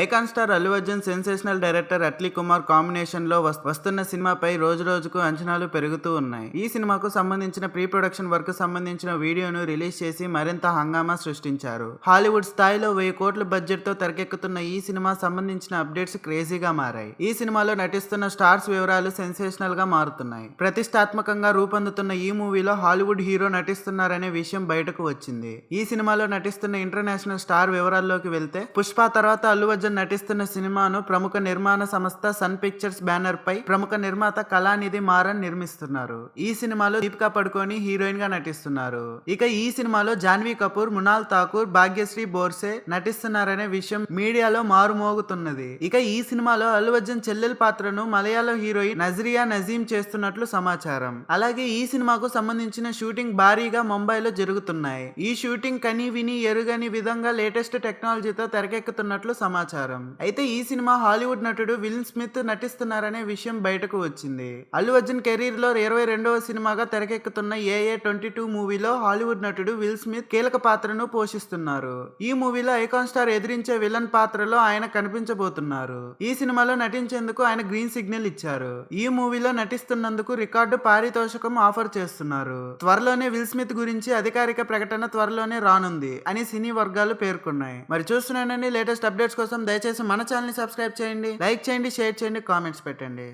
Icon star Allu Arjun sensational director Atlee Kumar కాంబినేషన్లో వస్తున్న సినిమాపై రోజు రోజుకు అంచనాలు పెరుగుతూ ఉన్నాయి. ఈ సినిమాకు సంబంధించిన ప్రీ ప్రొడక్షన్ వర్క్ సంబంధించిన వీడియోను రిలీజ్ చేసి మరింత హంగామా సృష్టించారు. హాలీవుడ్ స్థాయిలో వెయ్యి కోట్ల బడ్జెట్తో తెరకెక్కుతున్న ఈ సినిమా సంబంధించిన అప్డేట్స్ క్రేజీగా మారాయి. ఈ సినిమాలో నటిస్తున్న స్టార్స్ వివరాలు సెన్సేషనల్గా మారుతున్నాయి. ప్రతిష్టాత్మకంగా రూపొందుతున్న ఈ మూవీలో హాలీవుడ్ హీరో నటిస్తున్నారనే విషయం బయటకు వచ్చింది. ఈ సినిమాలో నటిస్తున్న ఇంటర్నేషనల్ స్టార్ వివరాల్లోకి వెళ్తే పుష్ప తర్వాత అల్లు అర్జున్ నటిస్తున్న సినిమాను ప్రముఖ నిర్మాణ సంస్థ సన్ పిక్చర్స్ బ్యానర్ పై ప్రముఖ నిర్మాత కళానిధి మారన్ నిర్మిస్తున్నారు. ఈ సినిమాలో దీపికా పడుకోని హీరోయిన్గా నటిస్తున్నారు. ఇక ఈ సినిమాలో జాన్వీ కపూర్ మునాల్ ఠాకూర్ భాగ్యశ్రీ బోర్సే నటిస్తున్నారనే విషయం మీడియాలో మారుమోగుతున్నది. ఇక ఈ సినిమాలో అల్లు అర్జున్ చెల్లెల్ పాత్రను మలయాళ హీరోయిన్ నజరియా నజీం చేస్తున్నట్లు సమాచారం. అలాగే ఈ సినిమాకు సంబంధించిన షూటింగ్ భారీగా ముంబైలో జరుగుతున్నాయి. ఈ షూటింగ్ కని విని ఎరుగని విధంగా లేటెస్ట్ టెక్నాలజీతో తెరకెక్కుతున్నట్లు సమాచారం. అయితే ఈ సినిమా హాలీవుడ్ నటుడు విల్ స్మిత్ నటిస్తున్నారనే విషయం బయటకు వచ్చింది. అల్లు అర్జున్ కెరీర్లో ఇరవై రెండవ సినిమాగా తెరకెక్కుతున్న ఏఏ ట్వంటీ టూ మూవీలో హాలీవుడ్ నటుడు విల్ స్మిత్ కీలక పాత్రను పోషిస్తున్నారు. ఈ మూవీలో ఐకాన్ స్టార్ ఎదిరించే విలన్ పాత్రలో ఆయన కనిపించబోతున్నారు. ఈ సినిమాలో నటించేందుకు ఆయన గ్రీన్ సిగ్నల్ ఇచ్చారు. ఈ మూవీలో నటిస్తున్నందుకు రికార్డు పారితోషకం ఆఫర్ చేస్తున్నారు. త్వరలోనే విల్ స్మిత్ గురించి అధికారిక ప్రకటన త్వరలోనే రానుంది అని సినీ వర్గాలు పేర్కొన్నాయి. మరి చూస్తున్నానని లేటెస్ట్ అప్డేట్స్ కోసం దయచేసి మన ఛానల్ని సబ్స్క్రైబ్ చేయండి లైక్ చేయండి షేర్ చేయండి కామెంట్స్ పెట్టండి.